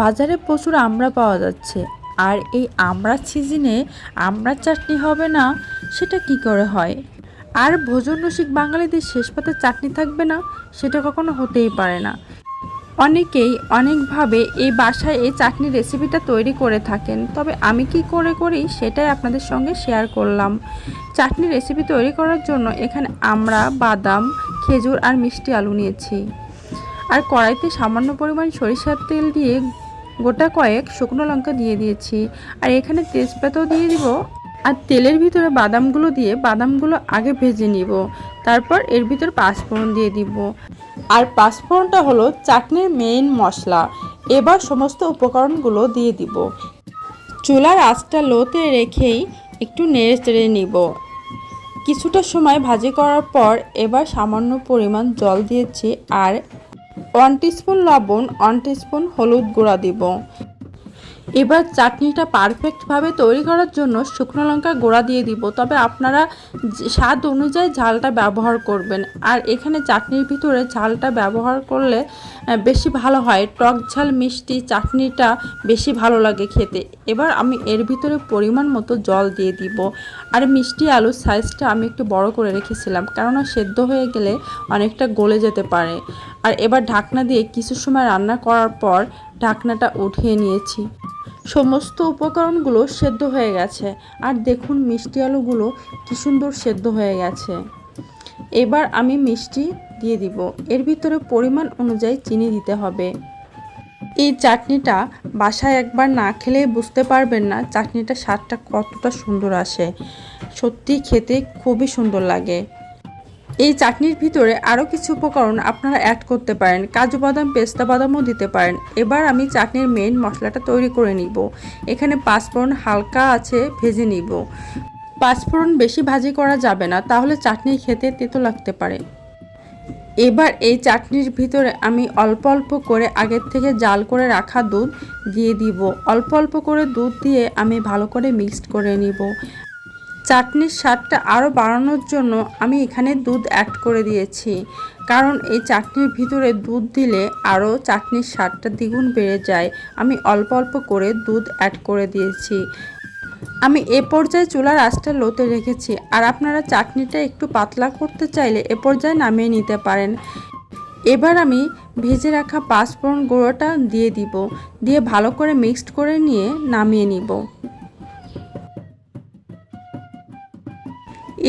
বাজারে প্রচুর আমড়া পাওয়া যাচ্ছে। আর এই আমড়ার সিজনে আমড়ার চাটনি হবে না, সেটা কি করে হয়? আর ভোজন রসিক বাঙালিদের শেষ পাতে চাটনি থাকবে না, সেটা কখনো হতেই পারে না। অনেকেই অনেকভাবে এই বাসায় এই চাটনির রেসিপিটা তৈরি করে থাকেন। তবে আমি কি করে করি সেটাই আপনাদের সঙ্গে শেয়ার করলাম। চাটনি রেসিপি তৈরি করার জন্য এখানে আমরা বাদাম, খেজুর আর মিষ্টি আলু নিয়েছি। আর কড়াইতে সামান্য পরিমাণ সরিষার তেল দিয়ে গোটা কয়েক শুকনো লঙ্কা দিয়ে দিয়েছি। আর এখানে তেজপাতাও দিয়ে দিব। আর তেলের ভিতরে বাদামগুলো দিয়ে বাদামগুলো আগে ভেজে নিব। তারপর এর ভিতর পাঁচফোড়ন দিয়ে দিব। আর পাঁচফোড়নটা হলো চাটনির মেইন মশলা। এবার সমস্ত উপকরণগুলো দিয়ে দিব। চুলার আঁচটা লোতে রেখেই একটু নেড়ে চেড়ে নিব। কিছুটা সময় ভাজি করার পর এবার সামান্য পরিমাণ জল দিয়েছি আর ওয়ান টিস্পুন লবণ ওয়ান টিস্পুন হলুদ গুঁড়া দিব। এবার চাটনিটা পারফেক্টভাবে তৈরি করার জন্য শুকনো লঙ্কা গোড়া দিয়ে দিব। তবে আপনারা স্বাদ অনুযায়ী ঝালটা ব্যবহার করবেন। আর এখানে চাটনির ভিতরে ঝালটা ব্যবহার করলে বেশি ভালো হয়। টক ঝাল, মিষ্টি চাটনিটা বেশি ভালো লাগে খেতে। এবার আমি এর ভিতরে পরিমাণ মতো জল দিয়ে দিব। আর মিষ্টি আলুর সাইজটা আমি একটু বড় করে রেখেছিলাম। কেননা সেদ্ধ হয়ে গেলে অনেকটা গলে যেতে পারে। আর এবার ঢাকনা দিয়ে কিছু সময় রান্না করার পর ঢাকনাটা উঠিয়ে নিয়েছি। সমস্ত উপকরণগুলো সেদ্ধ হয়ে গেছে। আর দেখুন মিষ্টি আলুগুলো কি সুন্দর সেদ্ধ হয়ে গেছে। এবার আমি মিষ্টি দিয়ে দিব। এর ভিতরে পরিমাণ অনুযায়ী চিনি দিতে হবে। এই চাটনিটা বাসায় একবার না খেলেই বুঝতে পারবেন না চাটনিটা স্বাদটা কতটা সুন্দর আসে। সত্যি খেতে খুবই সুন্দর লাগে। এই চাটনির ভিতরে আরও কিছু উপকরণ আপনারা অ্যাড করতে পারেন। কাজু বাদাম, পেস্তা বাদামও দিতে পারেন। এবার আমি চাটনির মেইন মশলাটা তৈরি করে নিব। এখানে পাঁচফোড়ন হালকা আছে, ভেজে নিব। পাঁচফোড়ন বেশি ভাজি করা যাবে না, তাহলে চাটনি খেতে তেতো লাগতে পারে। এবার এই চাটনির ভিতরে আমি অল্প অল্প করে আগের থেকে জাল করে রাখা দুধ দিয়ে দিব। অল্প অল্প করে দুধ দিয়ে আমি ভালো করে মিক্সড করে নিব। চাটনির স্বাদটা আরও বাড়ানোর জন্য আমি এখানে দুধ অ্যাড করে দিয়েছি। কারণ এই চাটনির ভিতরে দুধ দিলে আরও চাটনির স্বাদটা দ্বিগুণ বেড়ে যায়। আমি অল্প অল্প করে দুধ অ্যাড করে দিয়েছি। আমি এ পর্যায়ে চুলার আঁচটা লোতে রেখেছি। আর আপনারা চাটনিটা একটু পাতলা করতে চাইলে এ পর্যায়ে নামিয়ে নিতে পারেন। এবার আমি ভেজে রাখা পাঁচফোড়ন গুঁড়োটা দিয়ে দিব। দিয়ে ভালো করে মিক্সড করে নিয়ে নামিয়ে নিব।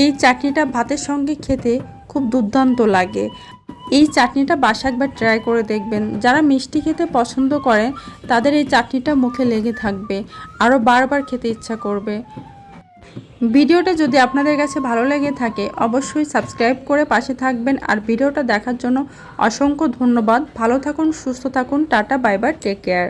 এই চাটনিটা ভাতের সঙ্গে খেতে খুব দুর্দান্ত লাগে। এই চাটনিটা বাসা একবার ট্রাই করে দেখবেন। যারা মিষ্টি খেতে পছন্দ করেন তাদের এই চাটনিটা মুখে লেগে থাকবে। আরও বারবার খেতে ইচ্ছা করবে। ভিডিওটা যদি আপনাদের কাছে ভালো লেগে থাকে, অবশ্যই সাবস্ক্রাইব করে পাশে থাকবেন। আর ভিডিওটা দেখার জন্য অসংখ্য ধন্যবাদ। ভালো থাকুন, সুস্থ থাকুন। Tata bye bye take care